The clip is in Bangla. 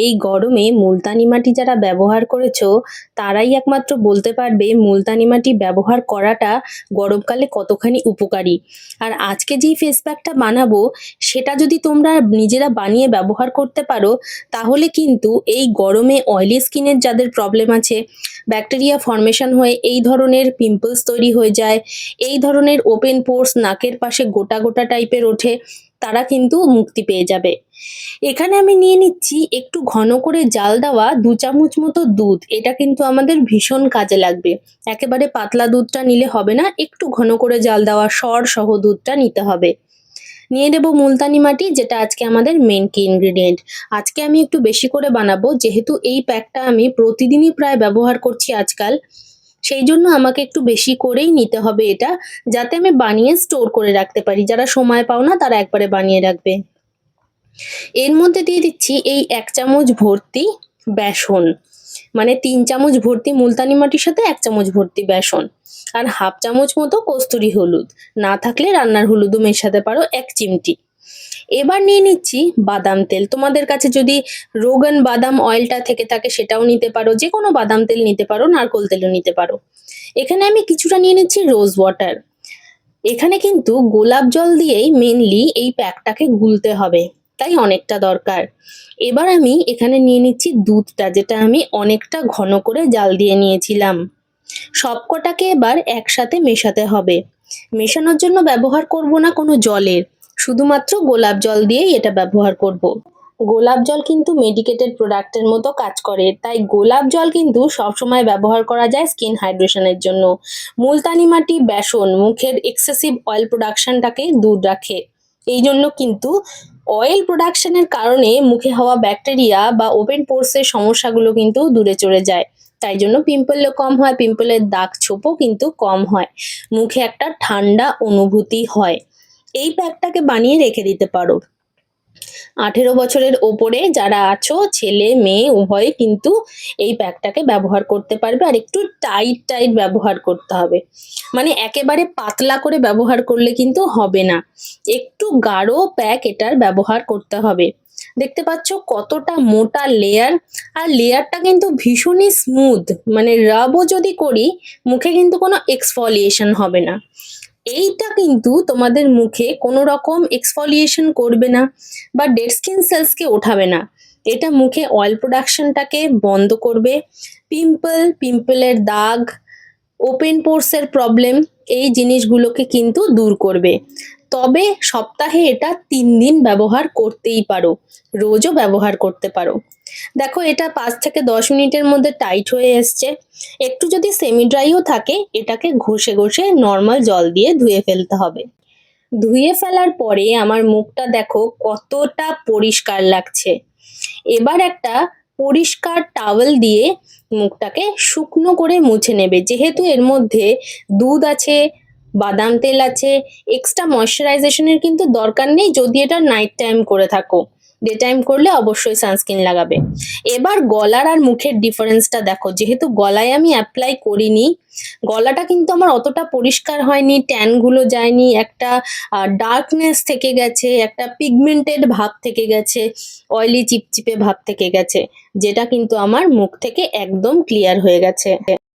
এই গরমে মুলতানি মাটি যারা ব্যবহার করেছ, তারাই একমাত্র বলতে পারবে মুলতানি মাটি ব্যবহার করাটা গরমকালে কতখানি উপকারী। আর আজকে যেই ফেস প্যাকটা বানাবো, সেটা যদি তোমরা নিজেরা বানিয়ে ব্যবহার করতে পারো, তাহলে কিন্তু এই গরমে অয়েলি স্কিনের যাদের প্রবলেম আছে ব্যাকটেরিয়া ফর্মেশন হয়ে এই ধরনের পিম্পলস তৈরি হয়ে যায়, এই ধরনের ওপেন পোর্স নাকের পাশে গোটা গোটা টাইপের ওঠে তারা কিন্তু মুক্তি পেয়ে যাবে। এখানে আমি নিয়ে নিচ্ছি একটু ঘন করে জাল দেওয়া দু চামচ মতো দুধ। এটা কিন্তু আমাদের ভীষণ কাজে লাগবে। একেবারে পাতলা দুধটা নিলে হবে না, একটু ঘন করে জাল দেওয়া সর সহ দুধটা নিতে হবে। নিয়ে নেব মুলতানি মাটি, যেটা আজকে আমাদের মেন কি ইনগ্রিডিয়েন্ট আজকে আমি একটু বেশি করে বানাবো, যেহেতু এই প্যাকটা আমি প্রতিদিনই প্রায় ব্যবহার করছি আজকাল। সেই জন্য আমাকে একটু বেশি করেই নিতে হবে এটা, যাতে আমি বানিয়ে স্টোর করে রাখতে পারি। যারা সময় পাও না, তারা একবারে বানিয়ে রাখবে। এর মধ্যে দিয়ে দিচ্ছি এই এক চামচ ভর্তি বেসন। মানে তিন চামচ ভর্তি মুলতানি মাটির সাথে এক চামচ ভর্তি বেসন। আর হাফ চামচ মতো কস্তুরি হলুদ। না থাকলে রান্নার হলুদও মেশাতে পারো, এক চিমটি। এবার নিয়ে নিচ্ছি বাদাম তেল। তোমাদের কাছে যদি রোগান বাদাম অয়েলটা থেকে থাকে সেটাও নিতে পারো যে কোনো বাদাম তেল নিতে পারো, নারকোল তেলও নিতে পারো। এখানে আমি কিছুটা নিয়ে নিচ্ছি রোজ ওয়াটার এখানে কিন্তু গোলাপ জল দিয়েই মেনলি এই প্যাকটাকে গুলতে হবে, তাই অনেকটা দরকার। এবার আমি এখানে নিয়ে নিচ্ছি দুধটা, যেটা আমি অনেকটা ঘন করে জাল দিয়ে নিয়েছিলাম। সবকটাকে এবার একসাথে মেশাতে হবে। মেশানোর জন্য ব্যবহার করব না কোনো জলের। শুধুমাত্র গোলাপ জল দিয়েই এটা ব্যবহার করব। গোলাপ জল কিন্তু মেডিকেটেড প্রোডাক্টের মতো কাজ করে, তাই গোলাপ জল কিন্তু সবসময় ব্যবহার করা যায় স্কিন হাইড্রেশনের জন্য। মুলতানি মাটি, বেসন, মুখের এক্সেসিভ অয়েল প্রোডাকশনটাকে দূর রাখে। এই জন্য কিন্তু অয়েল প্রোডাকশনের কারণে মুখে হওয়া ব্যাকটেরিয়া বা ওপেন পোর্সের সমস্যাগুলো কিন্তু দূরে চলে যায়। তাই জন্য পিম্পলও কম হয় পিম্পলের দাগ ছোপও কিন্তু কম হয়। মুখে একটা ঠান্ডা অনুভূতি হয়। এই প্যাকটাকে বানিয়ে রেখে দিতে পারো। আঠেরো বছরের ওপরে যারা আছো, ছেলে, মেয়ে, উভয়ে কিন্তু এই প্যাকটাকে ব্যবহার করতে পারবে আর একটু টাইট টাইট ব্যবহার করতে হবে। মানে একেবারে পাতলা করে ব্যবহার করলে কিন্তু হবে না। একটু গাঢ় প্যাক এটার ব্যবহার করতে হবে। দেখতে পাচ্ছ কতটা মোটা লেয়ার আর লেয়ারটা কিন্তু ভীষণই স্মুথ মানে রাবও যদি করি, মুখে কিন্তু কোনো এক্সফলিয়েশন হবে না। এইটা কিন্তু তোমাদের মুখে কোনো রকম এক্সফলিয়েশন করবে না বা ডেড স্কিন সেলসকে ওঠাবে না। এটা মুখে অয়েল প্রোডাকশনটাকে বন্ধ করবে। পিম্পল পিম্পলের দাগ ওপেন পোর্সের প্রবলেম এই জিনিসগুলোকে কিন্তু দূর করবে। তবে সপ্তাহে এটা তিন দিন ব্যবহার করতেই পারো, রোজও ব্যবহার করতে পারো। দেখো, এটা পাঁচ থেকে দশ মিনিটের মধ্যে টাইট হয়ে এসছে। একটু যদি সেমি ড্রাইও থাকে, এটাকে ঘষে ঘষে নর্মাল জল দিয়ে ধুয়ে ফেলতে হবে। ধুয়ে ফেলার পরে আমার মুখটা দেখো কতটা পরিষ্কার লাগছে। এবার একটা পরিষ্কার টাওয়েল দিয়ে মুখটাকে শুকনো করে মুছে নেবে। যেহেতু এর মধ্যে দুধ আছে বাদাম তেল আছে এক্সট্রা ময়শ্চারাইজেশনের কিন্তু দরকার নেই যদি এটা নাইট টাইম করে থাকো। ডে টাইম করলে অবশ্যই সানস্ক্রিন লাগাবে। এবার গলার আর মুখের ডিফারেন্সটা দেখো, যেহেতু গলায় আমি অ্যাপ্লাই করিনি, গলাটা কিন্তু আমার অতটা পরিষ্কার হয়নি ট্যানগুলো যায়নি, একটা ডার্কনেস থেকে গেছে, একটা পিগমেন্টেড ভাব থেকে গেছে অয়েলি চিপচিপে ভাব থেকে গেছে, যেটা কিন্তু আমার মুখ থেকে একদম ক্লিয়ার হয়ে গেছে।